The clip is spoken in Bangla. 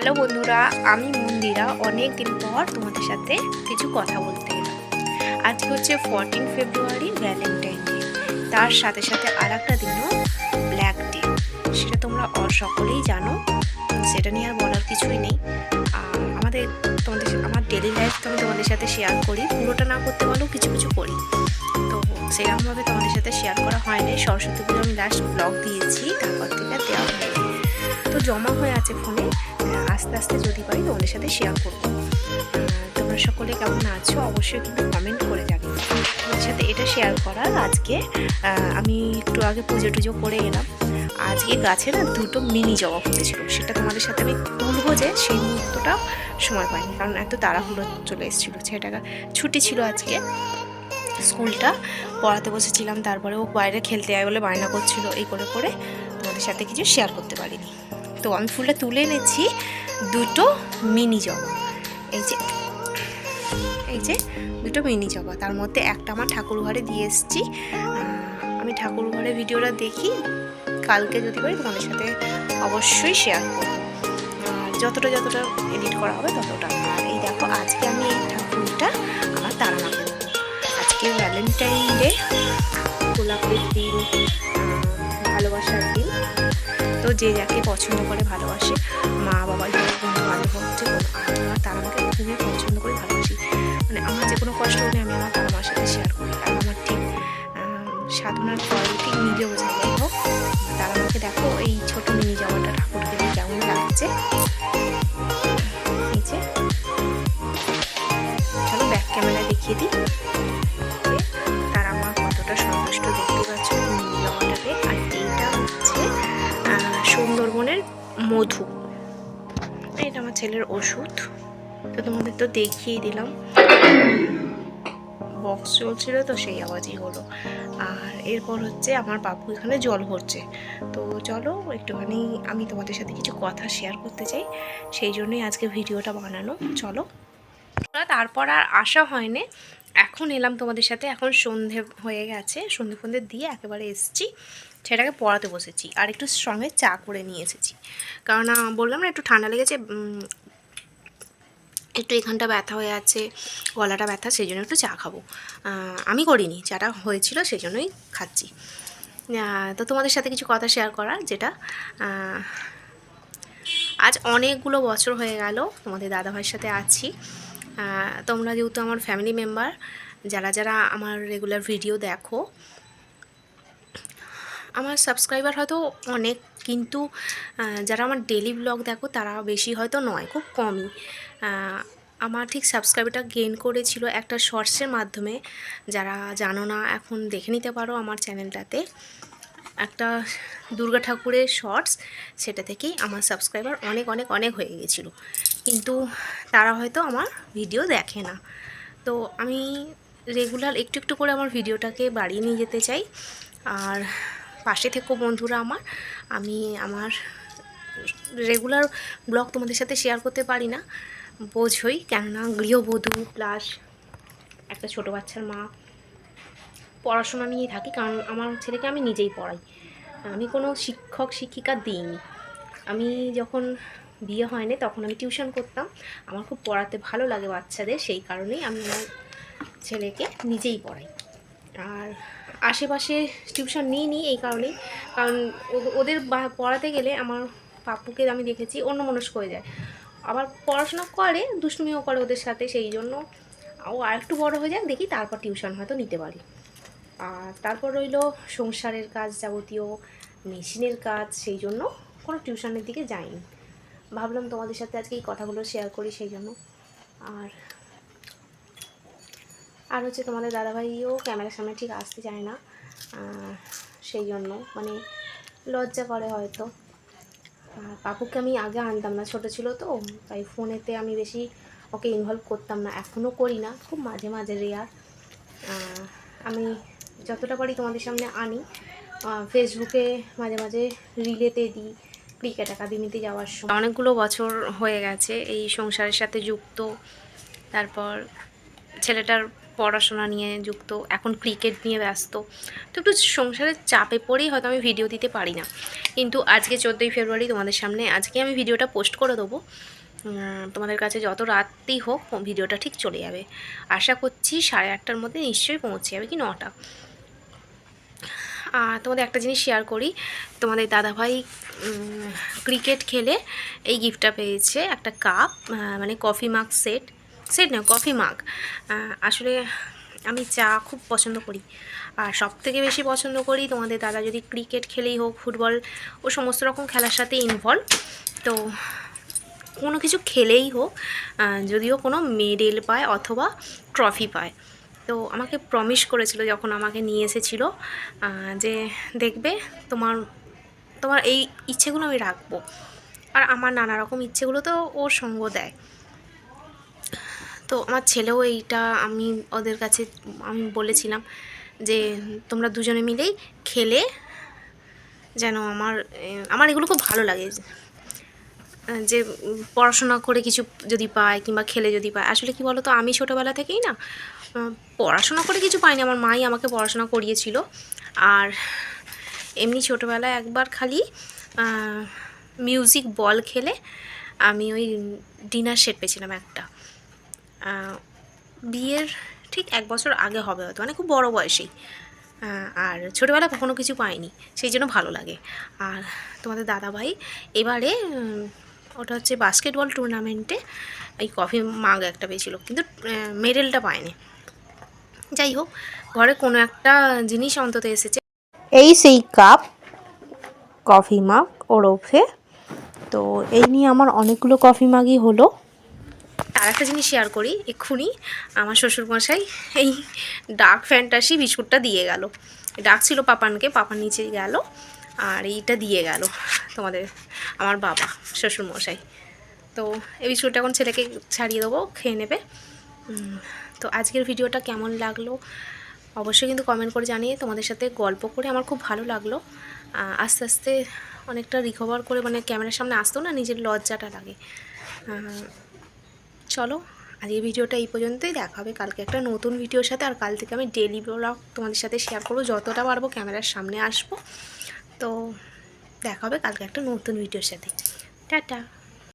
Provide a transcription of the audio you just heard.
হ্যালো বন্ধুরা, আমি মন্দিরা। অনেক দিন পর তোমাদের সাথে কিছু কথা বলতে এলাম। আজকে হচ্ছে ফোরটিন ফেব্রুয়ারি ভ্যালেন্টাইন ডে তার সাথে সাথে আর একটা দিনও ব্ল্যাক ডে সেটা তোমরা সকলেই জানো। সেটা নিয়ে আর বলার কিছুই নেই। আমাদের তোমাদের আমার ডেলি লাইফ তো আমি তোমাদের সাথে শেয়ার করি। পুরোটা না করতে পারলেও কিছু কিছু করি। তো সেরকমভাবে তোমাদের সাথে শেয়ার করা হয়নি সরস্বতী পুজো আমি লাস্ট ব্লগ দিয়েছি। তারপর থেকে দেওয়া হয়নি। জমা হয়ে আছে ফোনে। আস্তে আস্তে যদি পারি তোমাদের সাথে শেয়ার করব। তোমরা সকলে কেমন আছো অবশ্যই কিন্তু কমেন্ট করে জানিও। তোমাদের সাথে এটা শেয়ার করার আজকে আমি একটু আগে পুজো টুজো করে এলাম। আজকে গাছে না দুটো মিনি জবা ফুটেছিল। সেটা তোমাদের সাথে আমি তুলবো যে সেই মুহূর্তটা সময় পাইনি। কারণ এত তাড়াহুড়ো চলে এসেছিল। ছেলেটাকে ছুটি ছিল আজকে। স্কুলটা পড়াতে বসেছিলাম তারপরে ও বাইরে খেলতে যায় বলে বায়না করছিল। এই করে করে তোমাদের সাথে কিছু শেয়ার করতে পারিনি। তো আমি ফুলটা তুলে এনেছি দুটো মিনি জবা। এই যে এই যে দুটো মিনি জবা। তার মধ্যে একটা আমার ঠাকুর ঘরে দিয়ে এসেছি। আমি ঠাকুর ঘরে ভিডিওটা দেখি। কালকে যদি পারি তোমাদের সাথে অবশ্যই শেয়ার করব। আর যতটা যতটা এডিট করা হবে ততটা। আর এই দেখো, আজকে আমি এই ঠাকুরটা আমার তারা আজকে ভ্যালেন্টাইন ডে গোলাপের দিন। তো যে যাকে পছন্দ করে ভালোবাসে, মা বাবা বন্ধু বান্ধব আর আমার তারা আমাকে খুবই পছন্দ করে ভালোবাসি। মানে আমার যে কোনো কষ্ট হলে আমি আমার তারা মার শেয়ার করি। আর আমার ঠিক সাধনার ফল ঠিক নিজে বোঝা যাই হোক তারা আমাকে দেখো, এই ছোট মিনি জামাটা ঠাকুরকে দিয়ে কেমন লাগছে। চলো ব্যাক ক্যামেরায় দেখিয়ে দিই। মধু। এটা আমার ছেলের ওষুধ, তো তোমাদের তো দেখিয়ে দিলাম। বক্স চলছিল তো সেই আওয়াজই হলো। আর এরপর হচ্ছে আমার বাবু এখানে জল ভরছে। তো চলো একটুখানি আমি তোমাদের সাথে কিছু কথা শেয়ার করতে চাই। সেই জন্যই আজকে ভিডিওটা বানানো। চলো। তারপর আর আসা হয়নি। এখন এলাম তোমাদের সাথে, এখন সন্ধে হয়ে গেছে, সন্ধে ফন্ধে দিয়ে একেবারে এসেছি, সেটাকে পড়াতে বসেছি, আর একটু সঙ্গে চা করে নিয়ে এসেছি। কারণ বললাম না, একটু ঠান্ডা লেগেছে একটু এখানটা ব্যথা হয়ে আছে, গলাটা ব্যথা, সেই জন্য একটু চা খাব। আমি করিনি, চাটা হয়েছিল, সেই জন্যই খাচ্ছি। তো তোমাদের সাথে কিছু কথা শেয়ার করা যেটা আজ অনেকগুলো বছর হয়ে গেল তোমাদের দাদাভাইয়ের সাথে আছি। তোমরা যেহেতু আমার ফ্যামিলি মেম্বার যারা যারা আমার রেগুলার ভিডিও দেখো, আমার সাবস্ক্রাইবার হয়তো অনেক, কিন্তু যারা আমার ডেলি ব্লগ দেখো, তারা বেশি হয়তো নয়, খুব কমই। আমার ঠিক সাবস্ক্রাইবারটা গেইন করেছিল একটা শর্টসের মাধ্যমে। যারা জানো না, এখন দেখে নিতে পারো আমার চ্যানেলটাতে একটা দুর্গা ঠাকুরের শর্টস সেটা থেকেই আমার সাবস্ক্রাইবার অনেক অনেক অনেক হয়ে গেছিল। কিন্তু তারা হয়তো আমার ভিডিও দেখে না। তো আমি রেগুলার একটু একটু করে আমার ভিডিওটাকে বাড়িয়ে নিয়ে যেতে চাই। আর পাশে থেকো বন্ধুরা আমার, আমি আমার রেগুলার ব্লগ তোমাদের সাথে শেয়ার করতে পারি না। বোঝই কেননা গৃহবধূ প্লাস একটা ছোটো বাচ্চার মা পড়াশোনা নিয়েই থাকি, কারণ আমার ছেলেকে আমি নিজেই পড়াই। আমি কোনো শিক্ষক, শিক্ষিকা দিইনি। আমি যখন বিয়ে হয়নি তখন আমি টিউশন করতাম। আমার খুব পড়াতে ভালো লাগে বাচ্চাদের, সেই কারণেই আমি আমার ছেলেকে নিজেই পড়াই। আর আশেপাশে টিউশন নিই নি এই কারণেই, কারণ ওদের পড়াতে গেলে আমার পাপ্পুকে আমি দেখেছি অন্য মনস্ক হয়ে যায়। আবার পড়াশোনা করে, দুষ্টুমিও করে ওদের সাথে, সেই জন্য ও আরেকটু বড় হয়ে যাক দেখি তারপর টিউশন হয়তো নিতে পারি। আর তারপর রইল সংসারের কাজ যাবতীয়, মেশিনের কাজ, সেই জন্য কোনো টিউশনের দিকে যাইনি। ভাবলাম তোমাদের সাথে আজকে এই কথাগুলো শেয়ার করি সেই জন্য। আর আর হচ্ছে তোমাদের দাদাভাইও ক্যামেরার সামনে ঠিক আসতে চায় না সেই জন্য মানে লজ্জা করে হয়তো। আর পাপুকে আমি আগে আনতাম না, ছোটো ছিল তো, তাই ফোনেতে আমি বেশি ওকে ইনভলভ করতাম না, এখনও করি না, খুব মাঝে মাঝে রেয়ার আমি যতটা পারি তোমাদের সামনে আনি। ফেসবুকে মাঝে মাঝে রিলেতে দিই ক্রিকেট একাডেমিতে যাওয়ার সময়। অনেকগুলো বছর হয়ে গেছে এই সংসারের সাথে যুক্ত, তারপর ছেলেটার পড়াশোনা নিয়ে যুক্ত, এখন ক্রিকেট নিয়ে ব্যস্ত। তো একটু সংসারের চাপে পড়েই হয়তো আমি ভিডিও দিতে পারি না। কিন্তু আজকে চোদ্দোই ফেব্রুয়ারি তোমাদের সামনে আজকে আমি ভিডিওটা পোস্ট করে দেবো। তোমাদের কাছে যত রাত্রি হোক ভিডিওটা ঠিক চলে যাবে। আশা করছি সাড়ে আটটার মধ্যে নিশ্চয়ই পৌঁছে যাবে কি নটা। তোমাদের একটা জিনিস শেয়ার করি। তোমাদের দাদাভাই ক্রিকেট খেলে এই গিফটটা পেয়েছে একটা কাপ মানে কফি মাগ সেট সেট না কফি মাগ আসলে আমি চা খুব পছন্দ করি। আর সব থেকে বেশি পছন্দ করি তোমাদের দাদা যদি ক্রিকেট খেলেই হোক ফুটবল ও সমস্ত রকম খেলার সাথে ইনভলভ তো কোনো কিছু খেলেই হোক যদিও কোনো মেডেল পায় অথবা ট্রফি পায়। তো আমাকে প্রমিস করেছিল যখন আমাকে নিয়ে এসেছিল যে দেখবে তোমার তোমার এই ইচ্ছেগুলো আমি রাখব। আর আমার নানা রকম ইচ্ছেগুলো তো ও সঙ্গ দেয়। তো আমার ছেলেও এইটা আমি ওদের কাছে, আমি বলেছিলাম যে তোমরা দুজনে মিলেই খেলে যেন আমার আমার এগুলো খুব ভালো লাগে। যে পড়াশোনা করে কিছু যদি পায় কিংবা খেলে যদি পায়। আসলে কি বলো তো আমি ছোটোবেলা থেকেই না পড়াশোনা করে কিছু পাইনি। আমার মাই আমাকে পড়াশোনা করিয়েছিল। আর এমনি ছোটোবেলায় একবার খালি মিউজিক বল খেলে আমি ওই ডিনার সেট পেয়েছিলাম একটা। বিয়ের ঠিক এক বছর আগে হবে হয়তো মানে খুব বড় বয়সেই। আর ছোটোবেলায় কখনো কিছু পাইনি, সেই জন্য ভালো লাগে। আর তোমাদের দাদাভাই এবারে ওটা হচ্ছে বাস্কেটবল টুর্নামেন্টে এই কফি মাগ একটা পেয়েছিল, কিন্তু মেডেলটা পায়নি। যাই হোক ঘরে কোনো একটা জিনিস অন্তত এসেছে। এই সেই কাপ কফি মাগ ওরফে তো এই নিয়ে আমার অনেকগুলো কফি মাগই হলো। আর একটা জিনিস শেয়ার করি এক্ষুনি আমার শ্বশুরমশাই এই ডার্ক ফ্যান্টাসি বিস্কুটটা দিয়ে গেল। ডাক ছিল পাপানকে পাপান নিচে গেল আর এইটা দিয়ে গেল তোমাদের আমার বাবা শ্বশুরমশাই। তো এই বিস্কুটটা এখন ছেলেকে ছাড়িয়ে দেবো খেয়ে নেবে। তো আজকের ভিডিওটা কেমন লাগল? অবশ্যই কিন্তু কমেন্ট করে জানিয়ে তোমাদের সাথে গল্প করে আমার খুব ভালো লাগল। আস্তে আস্তে অনেকটা রিকভার করে মানে ক্যামেরার সামনে আসতো না, নিজের লজ্জাটা লাগে। চলো আর এই ভিডিওটা এই পর্যন্তই। দেখা হবে কালকে একটা নতুন ভিডিওর সাথে আর কাল থেকে আমি ডেলি ব্লগ তোমাদের সাথে শেয়ার করব। যতটা পারব ক্যামেরার সামনে আসব। তো দেখা হবে কালকে একটা নতুন ভিডিওর সাথে। টাটা।